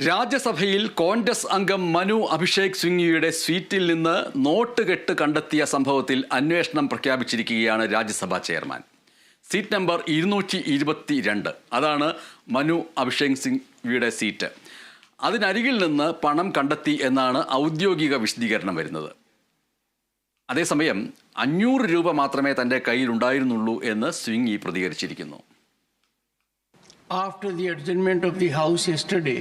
രാജ്യസഭയിൽ കോൺഗ്രസ് അംഗം മനു അഭിഷേക് സിംഗ്വിയുടെ സ്വീറ്റിൽ നിന്ന് നോട്ട് കെട്ട് കണ്ടെത്തിയ സംഭവത്തിൽ അന്വേഷണം പ്രഖ്യാപിച്ചിരിക്കുകയാണ് രാജ്യസഭാ ചെയർമാൻ. സീറ്റ് നമ്പർ ഇരുന്നൂറ്റി ഇരുപത്തി രണ്ട് അതാണ് മനു അഭിഷേക് സിംഗ്വിയുടെ സീറ്റ്. അതിനരികിൽ നിന്ന് പണം കണ്ടെത്തി എന്നാണ് ഔദ്യോഗിക വിശദീകരണം വരുന്നത്. അതേസമയം അഞ്ഞൂറ് രൂപ മാത്രമേ തന്റെ കയ്യിലുണ്ടായിരുന്നുള്ളൂ എന്ന് Singhvi പ്രതികരിച്ചിരിക്കുന്നു. After the adjournment of the House yesterday,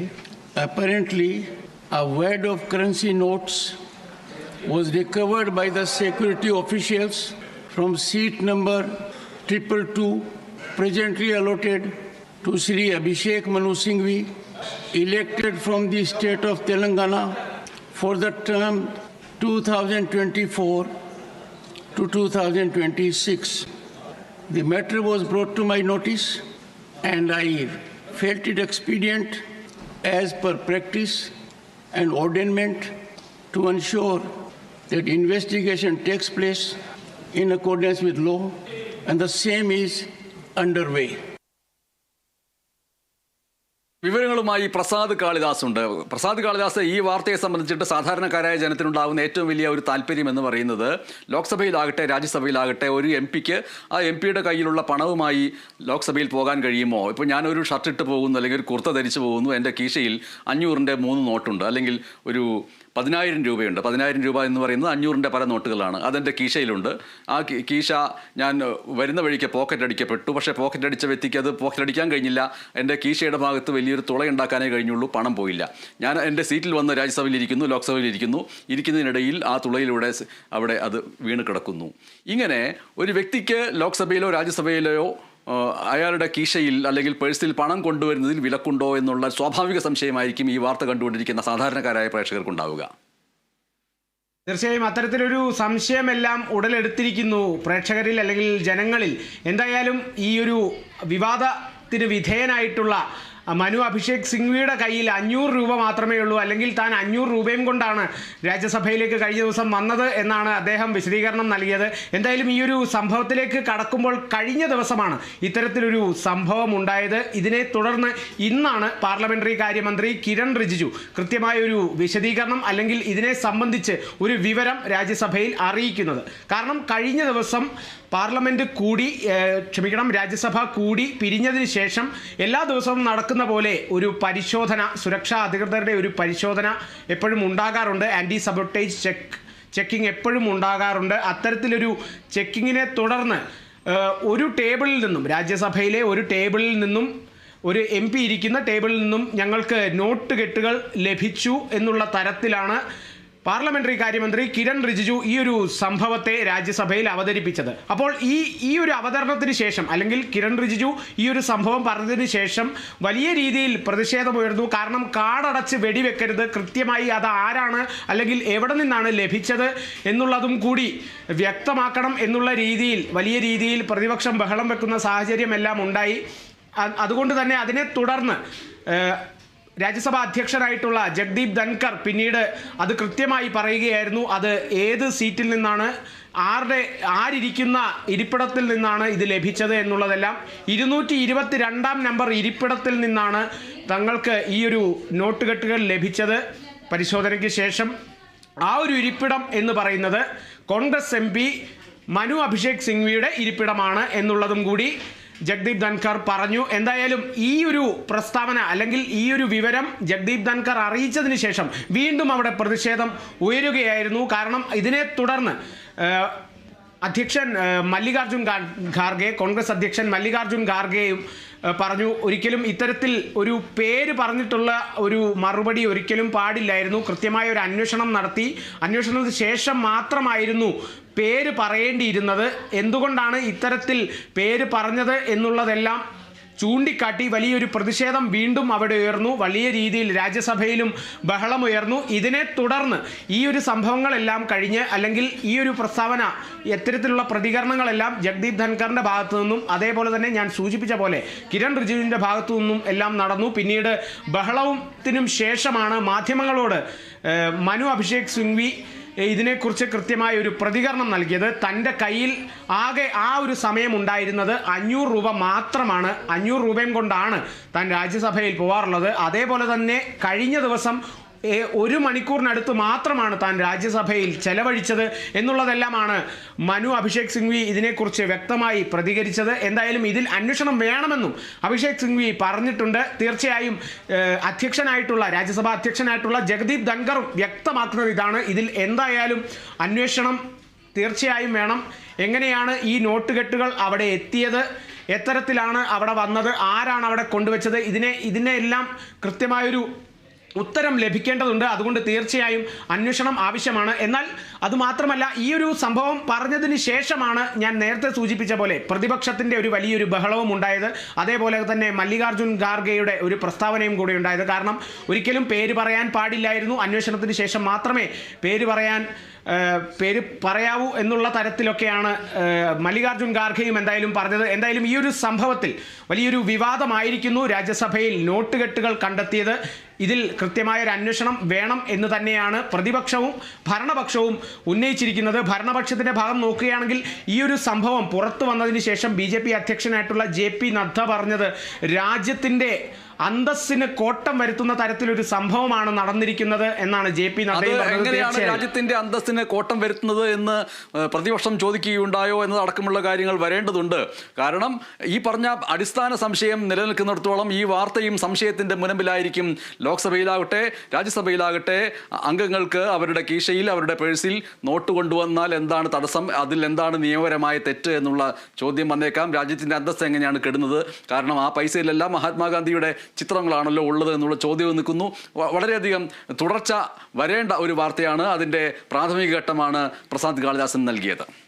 apparently a wad of currency notes was recovered by the security officials from seat number triple two, presently allotted to Sri Abhishek Manu Singhvi, elected from the state of Telangana for the term 2024 to 2026. The matter was brought to my notice and I felt it expedient as per practice and ordainment to ensure that investigation takes place in accordance with law and the same is underway. വിവരങ്ങളുമായി പ്രസാദ് കാളിദാസ് ഉണ്ട്. പ്രസാദ് കാളിദാസ് ഈ വാർത്തയെ സംബന്ധിച്ചിട്ട് സാധാരണക്കാരായ ജനത്തിനുണ്ടാകുന്ന ഏറ്റവും വലിയ ഒരു താല്പര്യം എന്ന് പറയുന്നത് ലോക്സഭയിലാകട്ടെ രാജ്യസഭയിലാകട്ടെ ഒരു എം പിക്ക് ആ എം പിയുടെ കയ്യിലുള്ള പണവുമായി ലോക്സഭയിൽ പോകാൻ കഴിയുമോ? ഇപ്പോൾ ഞാനൊരു ഷർട്ട് ഇട്ട് പോകുന്നു അല്ലെങ്കിൽ ഒരു കുർത്ത ധരിച്ചു പോകുന്നു എന്റെ കീശയിൽ അഞ്ഞൂറിന്റെ മൂന്ന് നോട്ടുണ്ട് അല്ലെങ്കിൽ ഒരു പതിനായിരം രൂപയുണ്ട്. പതിനായിരം രൂപ എന്ന് പറയുന്നത് അഞ്ഞൂറിന്റെ പല നോട്ടുകളാണ്. അതെന്റെ കീശയിലുണ്ട്. ആ കീശ ഞാൻ വരുന്ന വഴിക്ക് പോക്കറ്റ് അടിക്കപ്പെട്ടു. പക്ഷേ പോക്കറ്റ് അടിച്ച വ്യക്തിക്ക് അത് പോക്കറ്റ് അടിക്കാൻ കഴിഞ്ഞില്ല. എന്റെ കീശയുടെ ഭാഗത്ത് വലിയൊരു തുളയുണ്ടാക്കാനേ കഴിഞ്ഞുള്ളൂ. പണം പോയില്ല. ഞാൻ എന്റെ സീറ്റിൽ വന്ന് രാജ്യസഭയിലിരിക്കുന്നു ലോക്സഭയിലിരിക്കുന്നു. ഇരിക്കുന്നതിനിടയിൽ ആ തുളയിലൂടെ അവിടെ അത് വീണ് കിടക്കുന്നു. ഇങ്ങനെ ഒരു വ്യക്തിക്ക് ലോക്സഭയിലോ രാജ്യസഭയിലോ അയാളുടെ കീശയിൽ അല്ലെങ്കിൽ പേഴ്സിൽ പണം കൊണ്ടുവരുന്നതിൽ വിലക്കുണ്ടോ എന്നുള്ള സ്വാഭാവിക സംശയമായിരിക്കും ഈ വാർത്ത കണ്ടുകൊണ്ടിരിക്കുന്ന സാധാരണക്കാരായ പ്രേക്ഷകർക്കുണ്ടാവുക. തീർച്ചയായും അത്തരത്തിലൊരു സംശയമെല്ലാം ഉടലെടുത്തിരിക്കുന്നു പ്രേക്ഷകരിൽ അല്ലെങ്കിൽ ജനങ്ങളിൽ. എന്തായാലും ഈ ഒരു വിവാദത്തിന് വിധേയനായിട്ടുള്ള മനു അഭിഷേക് സിംഗ്വിയുടെ കയ്യിൽ അഞ്ഞൂറ് രൂപ മാത്രമേ ഉള്ളൂ. അല്ലെങ്കിൽ താൻ അഞ്ഞൂറ് രൂപയും കൊണ്ടാണ് രാജ്യസഭയിലേക്ക് കഴിഞ്ഞ ദിവസം വന്നത് എന്നാണ് അദ്ദേഹം വിശദീകരണം നൽകിയത്. എന്തായാലും ഈ ഒരു സംഭവത്തിലേക്ക് കടക്കുമ്പോൾ കഴിഞ്ഞ ദിവസമാണ് ഇത്തരത്തിലൊരു സംഭവം ഉണ്ടായത് ഇതിനെ തുടർന്ന് ഇന്നാണ് പാർലമെന്ററി കാര്യമന്ത്രി കിരൺ റിജിജു കൃത്യമായ ഒരു വിശദീകരണം അല്ലെങ്കിൽ ഇതിനെ സംബന്ധിച്ച് ഒരു വിവരം രാജ്യസഭയിൽ അറിയിക്കുന്നത്. കാരണം കഴിഞ്ഞ ദിവസം പാർലമെന്റ് കൂടി ക്ഷമിക്കണം രാജ്യസഭ കൂടി പിരിഞ്ഞതിന് ശേഷം എല്ലാ ദിവസവും നടക്കുന്ന പോലെ ഒരു പരിശോധന സുരക്ഷാ അധികൃതരുടെ ഒരു പരിശോധന എപ്പോഴും ഉണ്ടാകാറുണ്ട്. ആന്റി സബോട്ടേജ് ചെക്ക് ചെക്കിംഗ് എപ്പോഴും ഉണ്ടാകാറുണ്ട്. അത്തരത്തിലൊരു ചെക്കിങ്ങിനെ തുടർന്ന് ഒരു ടേബിളിൽ നിന്നും രാജ്യസഭയിലെ ഒരു ടേബിളിൽ നിന്നും ഒരു എം പി ഇരിക്കുന്ന ടേബിളിൽ നിന്നും ഞങ്ങൾക്ക് നോട്ട് കെട്ടുകൾ ലഭിച്ചു എന്നുള്ള തരത്തിലാണ് പാർലമെന്ററി കാര്യമന്ത്രി കിരൺ റിജിജു ഈ ഒരു സംഭവത്തെ രാജ്യസഭയിൽ അവതരിപ്പിച്ചത്. അപ്പോൾ ഈ ഈ ഒരു അവതരണത്തിന് ശേഷം അല്ലെങ്കിൽ കിരൺ റിജിജു ഈ ഒരു സംഭവം പറഞ്ഞതിന് ശേഷം വലിയ രീതിയിൽ പ്രതിഷേധമുയർന്നു കാരണം കാടടച്ച് വെടിവെക്കരുത്. കൃത്യമായി അത് ആരാണ് അല്ലെങ്കിൽ എവിടെ നിന്നാണ് ലഭിച്ചത് എന്നുള്ളതും കൂടി വ്യക്തമാക്കണം എന്നുള്ള രീതിയിൽ വലിയ രീതിയിൽ പ്രതിപക്ഷം ബഹളം വെക്കുന്ന സാഹചര്യമെല്ലാം ഉണ്ടായി. അതുകൊണ്ട് തന്നെ അതിനെ തുടർന്ന് രാജ്യസഭാ അധ്യക്ഷനായിട്ടുള്ള ജഗ്ദീപ് ധൻകർ പിന്നീട് അത് കൃത്യമായി പറയുകയായിരുന്നു. അത് ഏത് സീറ്റിൽ നിന്നാണ് ആരുടെ ആരിരിക്കുന്ന ഇരിപ്പിടത്തിൽ നിന്നാണ് ഇത് ലഭിച്ചത് എന്നുള്ളതെല്ലാം. ഇരുന്നൂറ്റി ഇരുപത്തി രണ്ടാം നമ്പർ ഇരിപ്പിടത്തിൽ നിന്നാണ് തങ്ങൾക്ക് ഈ ഒരു നോട്ടുകെട്ടുകൾ ലഭിച്ചത് പരിശോധനയ്ക്ക് ശേഷം. ആ ഒരു ഇരിപ്പിടം എന്ന് പറയുന്നത് കോൺഗ്രസ് എം മനു അഭിഷേക് സിംഗ്വിയുടെ ഇരിപ്പിടമാണ് എന്നുള്ളതും കൂടി ജഗ്ദീപ് ധൻകർ പറഞ്ഞു. എന്തായാലും ഈ ഒരു പ്രസ്താവന അല്ലെങ്കിൽ ഈ ഒരു വിവരം ജഗ്ദീപ് ധൻകർ അറിയിച്ചതിന് ശേഷം വീണ്ടും അവിടെ പ്രതിഷേധം ഉയരുകയായിരുന്നു. കാരണം ഇതിനെ തുടർന്ന് അധ്യക്ഷൻ മല്ലികാർജുൻ ഖാർഗെ കോൺഗ്രസ് അധ്യക്ഷൻ മല്ലികാർജുൻ ഖാർഗെയും പറഞ്ഞു ഒരിക്കലും ഇത്തരത്തിൽ ഒരു പേര് പറഞ്ഞിട്ടുള്ള ഒരു മറുപടി ഒരിക്കലും പാടില്ലായിരുന്നു. കൃത്യമായ ഒരു അന്വേഷണം നടത്തി. അന്വേഷണത്തിന് ശേഷം മാത്രമായിരുന്നു പേര് പറയേണ്ടിയിരുന്നത്. എന്തുകൊണ്ടാണ് ഇത്തരത്തിൽ പേര് പറഞ്ഞത് എന്നുള്ളതെല്ലാം ചൂണ്ടിക്കാട്ടി വലിയൊരു പ്രതിഷേധം വീണ്ടും അവിടെ ഉയർന്നു. വലിയ രീതിയിൽ രാജ്യസഭയിലും ബഹളമുയർന്നു ഇതിനെ തുടർന്ന് ഈ ഒരു സംഭവങ്ങളെല്ലാം കഴിഞ്ഞ് അല്ലെങ്കിൽ ഈ ഒരു പ്രസ്താവന ഇത്തരത്തിലുള്ള പ്രതികരണങ്ങളെല്ലാം ജഗ്ദീപ് ധൻഖറിന്റെ ഭാഗത്തു നിന്നും അതേപോലെ തന്നെ ഞാൻ സൂചിപ്പിച്ച പോലെ കിരൺ റിജിജുവിന്റെ ഭാഗത്തു നിന്നും എല്ലാം നടന്നു. പിന്നീട് ബഹളത്തിനും ശേഷമാണ് മാധ്യമങ്ങളോട് മനു അഭിഷേക് സിംഗ്വി ഇതിനെക്കുറിച്ച് കൃത്യമായ ഒരു പ്രതികരണം നൽകിയത് തന്റെ കയ്യിൽ ആകെ ആ ഒരു സമയം ഉണ്ടായിരുന്നത് അഞ്ഞൂറ് രൂപ മാത്രമാണ്. അഞ്ഞൂറ് രൂപയും കൊണ്ടാണ് താൻ രാജ്യസഭയിൽ പോവാറുള്ളത്. അതേപോലെ തന്നെ കഴിഞ്ഞ ദിവസം ഒരു മണിക്കൂറിനടുത്ത് മാത്രമാണ് താൻ രാജ്യസഭയിൽ ചെലവഴിച്ചത് എന്നുള്ളതെല്ലാമാണ് മനു അഭിഷേക് സിംഗ്വി ഇതിനെക്കുറിച്ച് വ്യക്തമായി പ്രതികരിച്ചത്. എന്തായാലും ഇതിൽ അന്വേഷണം വേണമെന്നും അഭിഷേക് സിംഗ്വി പറഞ്ഞിട്ടുണ്ട്. തീർച്ചയായും അധ്യക്ഷനായിട്ടുള്ള രാജ്യസഭാ അധ്യക്ഷനായിട്ടുള്ള ജഗദീപ് ധൻഖറും വ്യക്തമാക്കുന്നത് ഇതാണ്. ഇതിൽ എന്തായാലും അന്വേഷണം തീർച്ചയായും വേണം. എങ്ങനെയാണ് ഈ നോട്ടുകെട്ടുകൾ അവിടെ എത്തിയത്? എത്തരത്തിലാണ് അവിടെ വന്നത്? ആരാണ് അവിടെ കൊണ്ടുവച്ചത്? ഇതിനെ ഇതിനെ എല്ലാം കൃത്യമായൊരു ഉത്തരം ലഭിക്കേണ്ടതുണ്ട്. അതുകൊണ്ട് തീർച്ചയായും അന്വേഷണം ആവശ്യമാണ്. എന്നാൽ അതുമാത്രമല്ല ഈ ഒരു സംഭവം പറഞ്ഞതിന് ശേഷമാണ് ഞാൻ നേരത്തെ സൂചിപ്പിച്ച പോലെ പ്രതിപക്ഷത്തിന്റെ ഒരു വലിയൊരു ബഹളവും ഉണ്ടായത്. അതേപോലെ തന്നെ മല്ലികാർജുൻ ഖാർഗെയുടെ ഒരു പ്രസ്താവനയും കൂടി ഉണ്ടായത്. കാരണം ഒരിക്കലും പേര് പറയാൻ പാടില്ലായിരുന്നു. അന്വേഷണത്തിന് ശേഷം മാത്രമേ പേര് പറയാൻ പേര് പറയാവൂ എന്നുള്ള തരത്തിലൊക്കെയാണ് മല്ലികാർജുൻ ഖാർഗെയും എന്തായാലും പറഞ്ഞത്. എന്തായാലും ഈ ഒരു സംഭവത്തിൽ വലിയൊരു വിവാദമായിരിക്കുന്നു രാജ്യസഭയിൽ നോട്ടുകെട്ടുകൾ കണ്ടെത്തിയത്. ഇതിൽ കൃത്യമായ ഒരു അന്വേഷണം വേണം എന്ന് തന്നെയാണ് പ്രതിപക്ഷവും ഭരണപക്ഷവും ഉന്നയിച്ചിരിക്കുന്നത്. ഭരണപക്ഷത്തിന്റെ ഭാഗം നോക്കുകയാണെങ്കിൽ ഈ ഒരു സംഭവം പുറത്തു വന്നതിന് ശേഷം ബി അധ്യക്ഷനായിട്ടുള്ള ജെ നദ്ദ പറഞ്ഞത് രാജ്യത്തിന്റെ അന്തസ്സിന് കോട്ടം വരുത്തുന്ന തരത്തിലൊരു സംഭവമാണ് നടന്നിരിക്കുന്നത് എന്നാണ് ജെ പി എങ്ങനെയാണ് രാജ്യത്തിന്റെ അന്തസ്സിന് കോട്ടം വരുത്തുന്നത് എന്ന് പ്രതിപക്ഷം ചോദിക്കുകയുണ്ടായോ എന്നതടക്കമുള്ള കാര്യങ്ങൾ വരേണ്ടതുണ്ട്. കാരണം ഈ പറഞ്ഞ അടിസ്ഥാന സംശയം നിലനിൽക്കുന്നിടത്തോളം ഈ വാർത്തയും സംശയത്തിന്റെ മുനമ്പിലായിരിക്കും ലോക്സഭയിലാകട്ടെ രാജ്യസഭയിലാകട്ടെ അംഗങ്ങൾക്ക് അവരുടെ കീശയിൽ അവരുടെ പേഴ്സിൽ നോട്ട് കൊണ്ടുവന്നാൽ എന്താണ് തടസ്സം അതിൽ എന്താണ് നിയമപരമായ തെറ്റ് എന്നുള്ള ചോദ്യം വന്നേക്കാം. രാജ്യത്തിന്റെ അന്തസ്സ് എങ്ങനെയാണ് കെടുന്നത്? കാരണം ആ പൈസയിലെല്ലാം മഹാത്മാഗാന്ധിയുടെ ചിത്രങ്ങളാണല്ലോ ഉള്ളത് എന്നുള്ള ചോദ്യവും നിൽക്കുന്നു. വളരെയധികം തുടർച്ച വരേണ്ട ഒരു വാർത്തയാണ് അതിന്റെ പ്രാഥമിക ഘട്ടമാണ് പ്രസാദ് കാളിദാസൻ നൽകിയത്.